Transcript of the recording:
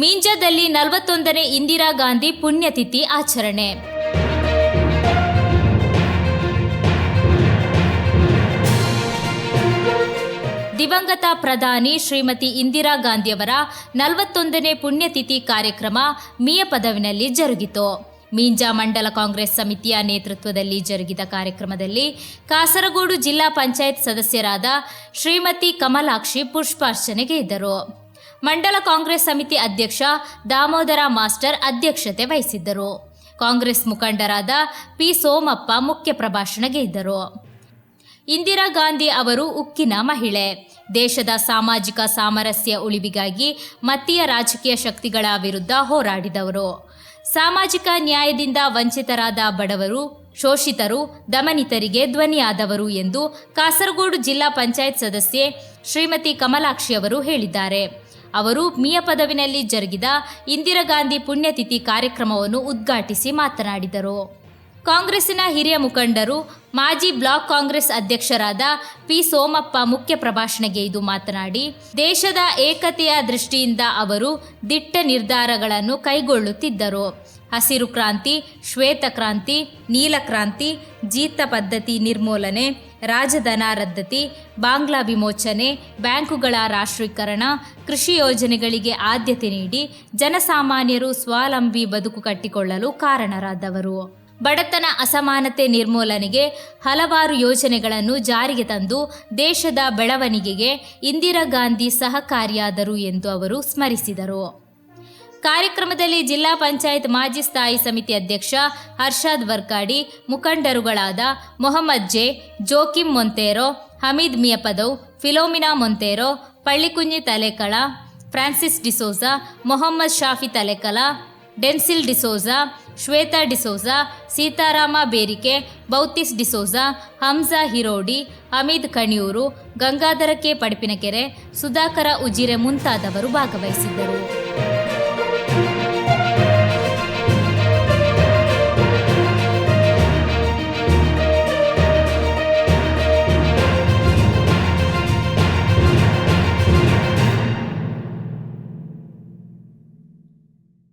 ಮೀಂಜಾದಲ್ಲಿ ನಲವತ್ತೊಂದನೇ ಇಂದಿರಾ ಗಾಂಧಿ ಪುಣ್ಯತಿಥಿ ಆಚರಣೆ. ದಿವಂಗತ ಪ್ರಧಾನಿ ಶ್ರೀಮತಿ ಇಂದಿರಾ ಗಾಂಧಿಯವರ ನಲವತ್ತೊಂದನೇ ಪುಣ್ಯತಿಥಿ ಕಾರ್ಯಕ್ರಮ ಮಿಯಪದವಿನಲ್ಲಿ ಜರುಗಿತು. ಮೀಂಜಾ ಮಂಡಲ ಕಾಂಗ್ರೆಸ್ ಸಮಿತಿಯ ನೇತೃತ್ವದಲ್ಲಿ ಜರುಗಿದ ಕಾರ್ಯಕ್ರಮದಲ್ಲಿ ಕಾಸರಗೋಡು ಜಿಲ್ಲಾ ಪಂಚಾಯತ್ ಸದಸ್ಯರಾದ ಶ್ರೀಮತಿ ಕಮಲಾಕ್ಷಿ ಪುಷ್ಪಾರ್ಚನೆಗೆ ಇದ್ದರು. ಮಂಡಲ ಕಾಂಗ್ರೆಸ್ ಸಮಿತಿ ಅಧ್ಯಕ್ಷ ದಾಮೋದರ ಮಾಸ್ಟರ್ ಅಧ್ಯಕ್ಷತೆ ವಹಿಸಿದ್ದರು. ಕಾಂಗ್ರೆಸ್ ಮುಖಂಡರಾದ ಪಿ ಸೋಮಪ್ಪ ಮುಖ್ಯ ಪ್ರಭಾಷಣಗೆ ಇದ್ದರು. ಇಂದಿರಾ ಗಾಂಧಿ ಅವರು ಉಕ್ಕಿನ ಮಹಿಳೆ. ದೇಶದ ಸಾಮಾಜಿಕ ಸಾಮರಸ್ಯ ಉಳಿವಿಗಾಗಿ ಮತೀಯ ರಾಜಕೀಯ ಶಕ್ತಿಗಳ ವಿರುದ್ಧ ಹೋರಾಡಿದವರು. ಸಾಮಾಜಿಕ ನ್ಯಾಯದಿಂದ ವಂಚಿತರಾದ ಬಡವರು, ಶೋಷಿತರು, ದಮನಿತರಿಗೆ ಧ್ವನಿಯಾದವರು ಎಂದು ಕಾಸರಗೋಡು ಜಿಲ್ಲಾ ಪಂಚಾಯತ್ ಸದಸ್ಯೆ ಶ್ರೀಮತಿ ಕಮಲಾಕ್ಷಿ ಅವರು ಹೇಳಿದ್ದಾರೆ. ಅವರು ಮಿಯ ಪದವಿನಲ್ಲಿ ಜರುಗಿದ ಇಂದಿರಾ ಗಾಂಧಿ ಪುಣ್ಯತಿಥಿ ಕಾರ್ಯಕ್ರಮವನ್ನು ಉದ್ಘಾಟಿಸಿ ಮಾತನಾಡಿದರು. ಕಾಂಗ್ರೆಸ್ಸಿನ ಹಿರಿಯ ಮುಖಂಡರು, ಮಾಜಿ ಬ್ಲಾಕ್ ಕಾಂಗ್ರೆಸ್ ಅಧ್ಯಕ್ಷರಾದ ಪಿ ಸೋಮಪ್ಪ ಮುಖ್ಯ ಪ್ರಭಾಷಣೆಗೈದು ಮಾತನಾಡಿ, ದೇಶದ ಏಕತೆಯ ದೃಷ್ಟಿಯಿಂದ ಅವರು ದಿಟ್ಟ ನಿರ್ಧಾರಗಳನ್ನು ಕೈಗೊಳ್ಳುತ್ತಿದ್ದರು. ಹಸಿರು ಕ್ರಾಂತಿ, ಶ್ವೇತ ಕ್ರಾಂತಿ, ನೀಲ ಕ್ರಾಂತಿ, ಜೀತ ಪದ್ಧತಿ ನಿರ್ಮೂಲನೆ ರಾಜಧನ ರದ್ದತಿ ಬಾಂಗ್ಲಾ ವಿಮೋಚನೆ, ಬ್ಯಾಂಕುಗಳ ರಾಷ್ಟ್ರೀಕರಣ, ಕೃಷಿ ಯೋಜನೆಗಳಿಗೆ ಆದ್ಯತೆ ನೀಡಿ ಜನಸಾಮಾನ್ಯರು ಸ್ವಾವಲಂಬಿ ಬದುಕು ಕಟ್ಟಿಕೊಳ್ಳಲು ಕಾರಣರಾದವರು. ಬಡತನ, ಅಸಮಾನತೆ ನಿರ್ಮೂಲನೆಗೆ ಹಲವಾರು ಯೋಜನೆಗಳನ್ನು ಜಾರಿಗೆ ತಂದು ದೇಶದ ಬೆಳವಣಿಗೆಗೆ ಇಂದಿರಾ ಗಾಂಧಿ ಸಹಕಾರಿಯಾದರು ಎಂದು ಅವರು ಸ್ಮರಿಸಿದರು. ಕಾರ್ಯಕ್ರಮದಲ್ಲಿ ಜಿಲ್ಲಾ ಪಂಚಾಯತ್ ಮಾಜಿ ಸ್ಥಾಯಿ ಸಮಿತಿ ಅಧ್ಯಕ್ಷ ಹರ್ಷಾದ್ ವರ್ಕಾಡಿ, ಮುಖಂಡರುಗಳಾದ ಮೊಹಮ್ಮದ್ ಜೆ, ಜೋಕಿಂ ಮೊಂತೇರೋ, ಹಮೀದ್ ಮಿಯಪದವ್ ಫಿಲೋಮಿನಾ ಮೊಂತೇರೋ ಪಳ್ಳಿಕುಂಜಿ ತಲೆಕಳ, ಫ್ರಾನ್ಸಿಸ್ ಡಿಸೋಜಾ, ಮೊಹಮ್ಮದ್ ಶಾಫಿ ತಲೆಕಲ, ಡೆನ್ಸಿಲ್ ಡಿಸೋಜಾ, ಶ್ವೇತಾ ಡಿಸೋಜಾ, ಸೀತಾರಾಮ ಬೇರಿಕೆ ಬೌತಿಸ್ ಡಿಸೋಜಾ ಹಂಸಾ ಹಿರೋಡಿ, ಹಮೀದ್ ಕಣಿಯೂರು, ಗಂಗಾಧರ ಕೆ. ಪಡಪಿನಕೆರೆ, ಸುಧಾಕರ ಉಜಿರೆ ಮುಂತಾದವರು ಭಾಗವಹಿಸಿದ್ದರು.